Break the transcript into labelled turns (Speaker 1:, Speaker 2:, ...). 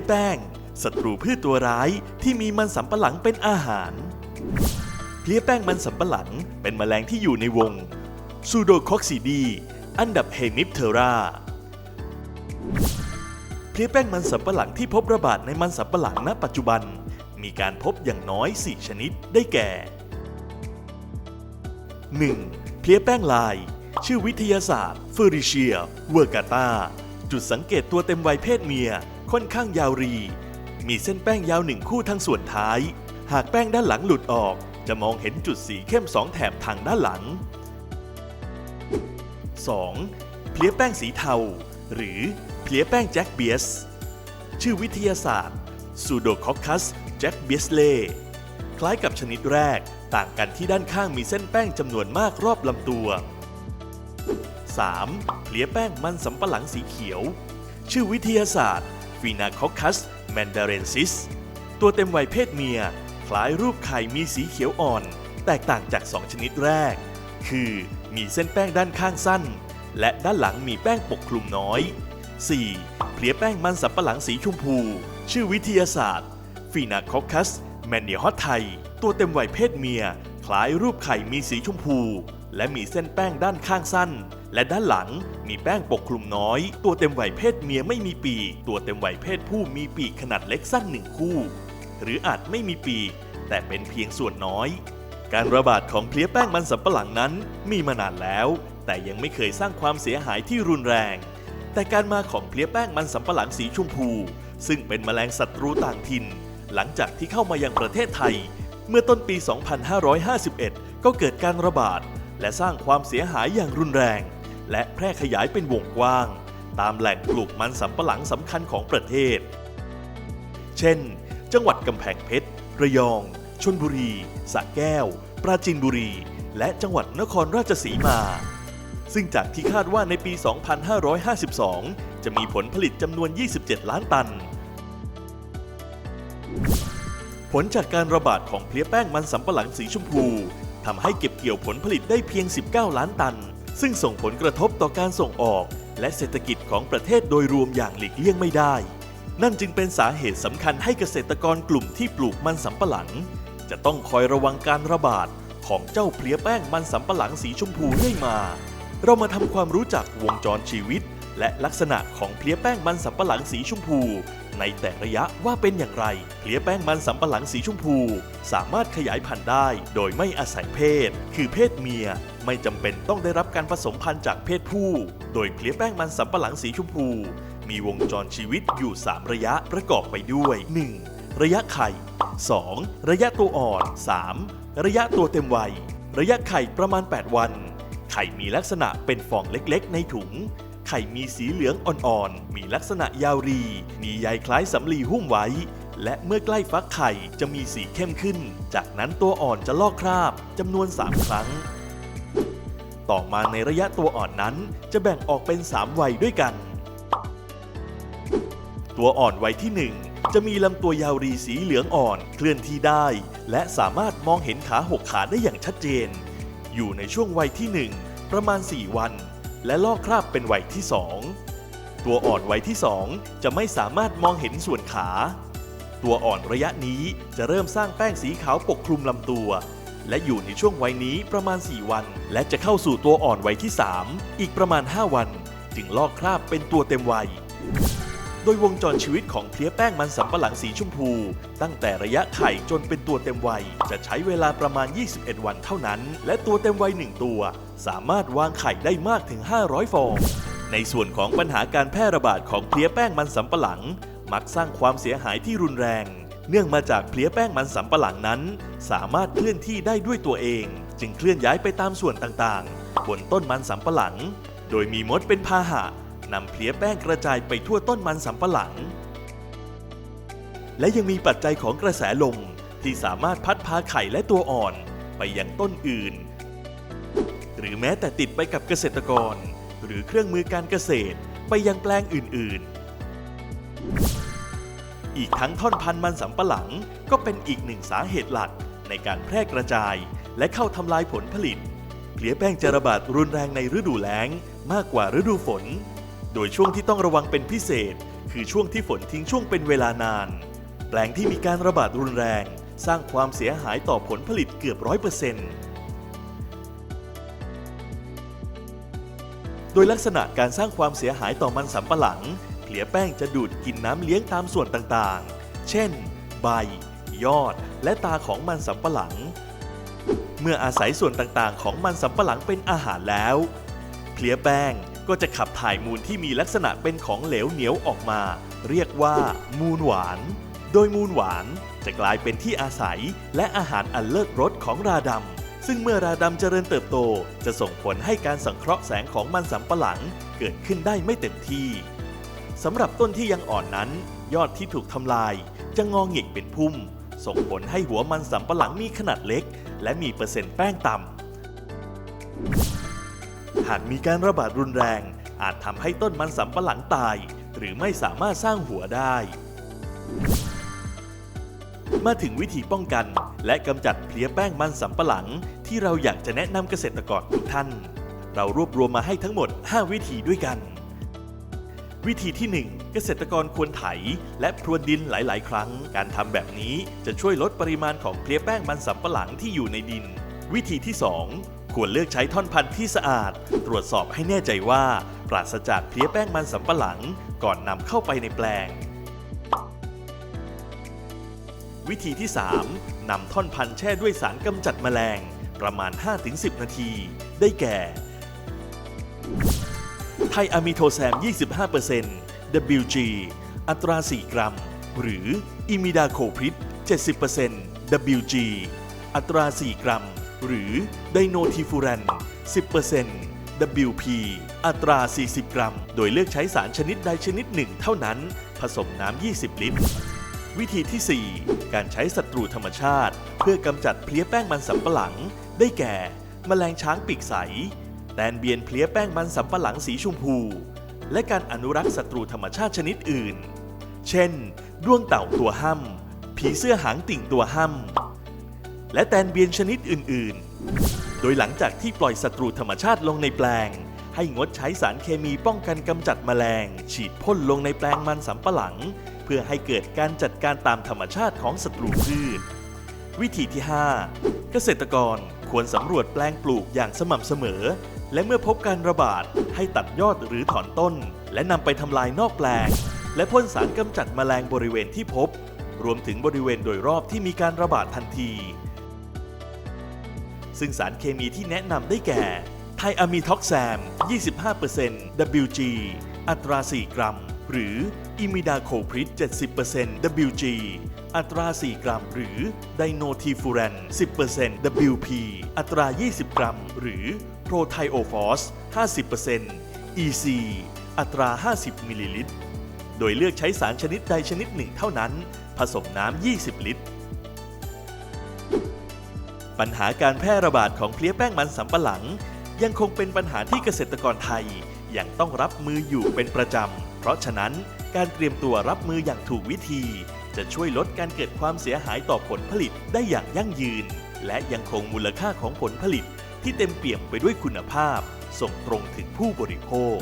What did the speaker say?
Speaker 1: ยแป้งศัตรูพืชตัวร้ายที่มีมันสำปะหลังเป็นอาหาร เพลี้ยแป้งมันสำปะหลังเป็นแมลงที่อยู่ในวงซูโดคอกซิดีอันดับเฮมิปเทราเพลี้ยแป้งมันสำปะหลังที่พบระบาดในมันสำปะหลังณปัจจุบัน มีการพบอย่างน้อย 4 ชนิดได้แก่ 1. เพลี้ยแป้งลาย ชื่อวิทยาศาสตร์เฟอริเชียเวอร์กาตา จุดสังเกตตัวเต็มวัยเพศเมีย ค่อนข้างยาวรี มีเส้นแป้งยาวหนึ่งคู่ทางส่วนท้าย หากแป้งด้านหลังหลุดออก จะมองเห็นจุดสีเข้มสองแถบทางด้านหลัง 2. เพลี้ยแป้งสีเทา หรือเพลี้ยแป้งแจ็คเบียส ชื่อวิทยาศาสตร์ Pseudococcus j a c k b i e s l e คล้ายกับชนิดแรก ต่างกันที่ด้านข้างมีเส้นแป้งจำนวนมากรอบลำตัว 3. เพลี้ยแป้งมันสำปะหลังสีเขียว ชื่อวิทยาศาสตร์ Phenacoccus mandarensis ตัวเต็มวัยเพศเมีย คล้ายรูปไข่มีสีเขียวอ่อน แตกต่างจาก 2 ชนิดแรก คือมีเส้นแป้งด้านข้างสั้น และด้านหลังมีแป้งปกคลุมน้อย 4. เพลี้ยแป้งมันสำปะหลังสีชมพู ชื่อวิทยาศาสตร์ Phenacoccus m a n i h o t i ตัวเต็มวัยเพศเมีย คล้ายรูปไข่มีสีชมพู และมีเส้นแป้งด้านข้างสั้น และด้านหลังมีแป้งปกคลุมน้อย ตัวเต็มวัยเพศเมียไม่มีปีกตัวเต็มวัยเพศผู้มีปีกขนาดเล็กสั้นหนึ่งคู่ หรืออาจไม่มีปีกแต่เป็นเพียงส่วนน้อย การระบาดของเพลี้ยแป้งมันสำปะหลังนั้นมีมานานแล้ว แต่ยังไม่เคยสร้างความเสียหายที่รุนแรง แต่การมาของเพลี้ยแป้งมันสำปะหลังสีชมพู ซึ่งเป็นแมลงศัตรูต่างถิ่น หลังจากที่เข้ามายังประเทศไทย เมื่อต้นปี 2551 ก็เกิดการระบาด และสร้างความเสียหายอย่างรุนแรง และแพร่ขยายเป็นวงกว้าง ตามแหล่งปลูกมันสำปะหลังสำคัญของประเทศ เช่น จังหวัดกำแพงเพชร ระยองชลบุรีสระแก้ว ปราจีนบุรี และจังหวัดนครราชสีมา ซึ่งจากที่คาดว่าในปี 2552 จะมีผลผลิตจำนวน 27 ล้านตัน ผลจากการระบาดของเพลี้ยแป้งมันสำปะหลังสีชมพูทำให้เก็บเกี่ยวผลผลิตได้เพียง 19 ล้านตัน ซึ่งส่งผลกระทบต่อการส่งออก และเศรษฐกิจของประเทศโดยรวมอย่างหลีกเลี่ยงไม่ได้ นั่นจึงเป็นสาเหตุสำคัญให้เกษตรกรกลุ่มที่ปลูกมันสำปะหลัง จะต้องคอยระวังการระบาดของเจ้าเพลียแป้งมันสำปะหลังสีชมพูเรื่อยมา เรามาทำความรู้จักวงจรชีวิต และลักษณะของเพลี้ยแป้งมันสำปะหลังสีชมพู ในแต่ระยะว่าเป็นอย่างไร เพลี้ยแป้งมันสำปะหลังสีชมพู สามารถขยายพันธุ์ได้ โดยไม่อาศัยเพศ คือเพศเมีย ไม่จำเป็นต้องได้รับการผสมพันธุ์จากเพศผู้ โดยเพลี้ยแป้งมันสำปะหลังสีชมพู มีวงจรชีวิตอยู่ 3 ระยะประกอบไปด้วย 1. ระยะไข่ 2. ระยะตัวอ่อน 3. ระยะตัวเต็มวัย ระยะไข่ประมาณ 8 วัน ไข่มีลักษณะเป็นฟองเล็กๆ ในถุง ไข่มีสีเหลืองอ่อนๆ มีลักษณะยาวรี มีใยคล้ายสำลีหุ้มไว้ และเมื่อใกล้ฟักไข่จะมีสีเข้มขึ้น จากนั้นตัวอ่อนจะลอกคราบจำนวน 3 ครั้ง ต่อมาในระยะตัวอ่อนนั้นจะแบ่งออกเป็น 3 วัยด้วยกัน ตัวอ่อนวัยที่ 1 จะมีลำตัวยาวรีสีเหลืองอ่อนเคลื่อนที่ได้ และสามารถมองเห็นขาหกขาได้อย่างชัดเจน อยู่ในช่วงวัยที่ 1 ประมาณ 4 วัน และลอกคราบเป็นวัยที่ 2 ตัวอ่อนวัยที่ 2 จะไม่สามารถมองเห็นส่วนขา ตัวอ่อนระยะนี้จะเริ่มสร้างแป้งสีขาวปกคลุมลำตัว และอยู่ในช่วงวัยนี้ประมาณ 4 วัน และจะเข้าสู่ตัวอ่อนวัยที่ 3 อีกประมาณ 5 วัน จึงลอกคราบเป็นตัวเต็มวัย โดยวงจรชีวิตของเพลี้ยแป้งมันสำปะหลังสีชมพู ตั้งแต่ระยะไข่จนเป็นตัวเต็มวัย จะใช้เวลาประมาณ 21 วันเท่านั้น และตัวเต็มวัย1ตัว สามารถวางไข่ได้มากถึง 500 ฟอง ในส่วนของปัญหาการแพร่ระบาดของเพลี้ยแป้งมันสำปะหลัง มักสร้างความเสียหายที่รุนแรง เนื่องมาจากเพลี้ยแป้งมันสำปะหลังนั้น สามารถเคลื่อนที่ได้ด้วยตัวเอง จึงเคลื่อนย้ายไปตามส่วนต่างๆ บนต้นมันสำปะหลัง โดยมีมดเป็นพาหะ นำเพลี้ยแป้งกระจายไปทั่วต้นมันสำปะหลัง และยังมีปัจจัยของกระแสลมที่สามารถพัดพาไข่และตัวอ่อนไปยังต้นอื่น หรือแม้แต่ติดไปกับเกษตรกร หรือเครื่องมือการเกษตรไปยังแปลงอื่น ๆ อีกทั้งท่อนพันธุ์มันสำปะหลังก็เป็นอีกหนึ่งสาเหตุหลักในการแพร่กระจายและเข้าทำลายผลผลิต เพลี้ยแป้งจะระบาดรุนแรงในฤดูแล้งมากกว่าฤดูฝน โดยช่วงที่ต้องระวังเป็นพิเศษ คือช่วงที่ฝนทิ้งช่วงเป็นเวลานาน แปลงที่มีการระบาดรุนแรง สร้างความเสียหายต่อผลผลิตเกือบร้อยเปอร์เซ็นต์โดยลักษณะการสร้างความเสียหายต่อมันสำปะหลังเกลียแป้งจะดูดกินน้ำเลี้ยงตามส่วนต่างๆ เช่น ใบ ยอด และตาของมันสำปะหลัง เมื่ออาศัยส่วนต่างๆ ของมันสำปะหลังเป็นอาหารแล้วเพลียแป้ง ก็จะขับถ่ายมูลที่มีลักษณะเป็นของเหลวเหนียวออกมา เรียกว่า มูลหวาน โดยมูลหวานจะกลายเป็นที่อาศัยและอาหารอันเลิศรสของราดำซึ่งเมื่อราดำเจริญเติบโต จะส่งผลให้การสังเคราะห์แสงของมันสำปะหลังเกิดขึ้นได้ไม่เต็มที่สำหรับต้นที่ยังอ่อนนั้น ยอดที่ถูกทำลาย จะงอหงิกเป็นพุ่ม ส่งผลให้หัวมันสำปะหลังมีขนาดเล็ก และมีเปอร์เซ็นต์แป้งต่ำ หากมีการระบาดรุนแรง อาจทำให้ต้นมันสำปะหลังตาย หรือไม่สามารถสร้างหัวได้ มาถึงวิธีป้องกัน และกำจัดเพลี้ยแป้งมันสำปะหลัง ที่เราอยากจะแนะนำเกษตรกรทุกท่าน เรารวบรวมมาให้ทั้งหมด 5 วิธีด้วยกัน วิธีที่ 1 เกษตรกรควรไถ และพรวนดินหลาย ๆ ครั้ง การทำแบบนี้จะช่วยลดปริมาณของเพลี้ยแป้งมันสำปะหลังที่อยู่ในดิน วิธีที่ 2 ควรเลือกใช้ท่อนพันธุ์ที่สะอาด ตรวจสอบให้แน่ใจว่า ปราศจากเพลี้ยแป้งมันสำปะหลัง ก่อนนำเข้าไปในแปลง วิธีที่ 3นำท่อนพันธุ์แช่ด้วยสารกำจัดแมลง ประมาณ 5-10 นาที ได้แก่ ไทอะมิโทแซม 25% WG อัตรา 4 กรัม หรืออิมิดาโคพริด70% WG อัตรา 4 กรัม หรือไดโนทีฟูแรน10% WP อัตรา 40 กรัม โดยเลือกใช้สารชนิดใดชนิดหนึ่งเท่านั้น ผสมน้ำ 20 ลิตร วิธีที่ 4 การใช้ศัตรูธรรมชาติ เพื่อกำจัดเพลี้ยแป้งมันสำปะหลัง ได้แก่แมลงช้างปีกใส แตนเบียนเพลี้ยแป้งมันสำปะหลังสีชมพู และการอนุรักษ์ศัตรูธรรมชาติชนิดอื่น เช่น ด้วงเต่าตัวห้ำผีเสื้อหางติ่งตัวห้ำ และแตนเบียนชนิดอื่น ๆ โดยหลังจากที่ปล่อยศัตรูธรรมชาติลงในแปลง ให้งดใช้สารเคมีป้องกันกำจัดแมลง ฉีดพ่นลงในแปลงมันสำปะหลัง เพื่อให้เกิดการจัดการตามธรรมชาติของศัตรูพืช วิธีที่ 5 เกษตรกรควรสำรวจแปลงปลูกอย่างสม่ำเสมอ และเมื่อพบการระบาดให้ตัดยอดหรือถอนต้น และนำไปทำลายนอกแปลง และพ่นสารกำจัดแมลงบริเวณที่พบ รวมถึงบริเวณโดยรอบที่มีการระบาดทันที ซึ่งสารเคมีที่แนะนำได้แก่ ไทอะมีท็อกแซม 25% WG อัตรา 4 กรัม หรืออิมิดาโคพริด70% WG อัตรา 4 กรัม หรือไดโนทีฟูแรน10% WP อัตรา 20 กรัม หรือโปรไทโอฟอส 50% EC อัตรา 50 มิลลิลิตร โดยเลือกใช้สารชนิดใดชนิดหนึ่งเท่านั้น ผสมน้ำ 20 ลิตร ปัญหาการแพร่ระบาดของเพลี้ยแป้งมันสำปะหลัง ยังคงเป็นปัญหาที่เกษตรกรไทยยังต้องรับมืออยู่เป็นประจำ เพราะฉะนั้นการเตรียมตัวรับมืออย่างถูกวิธี จะช่วยลดการเกิดความเสียหายต่อผลผลิตได้อย่างยั่งยืน และยังคงมูลค่าของผลผลิตที่เต็มเปี่ยมไปด้วยคุณภาพ ส่งตรงถึงผู้บริโภค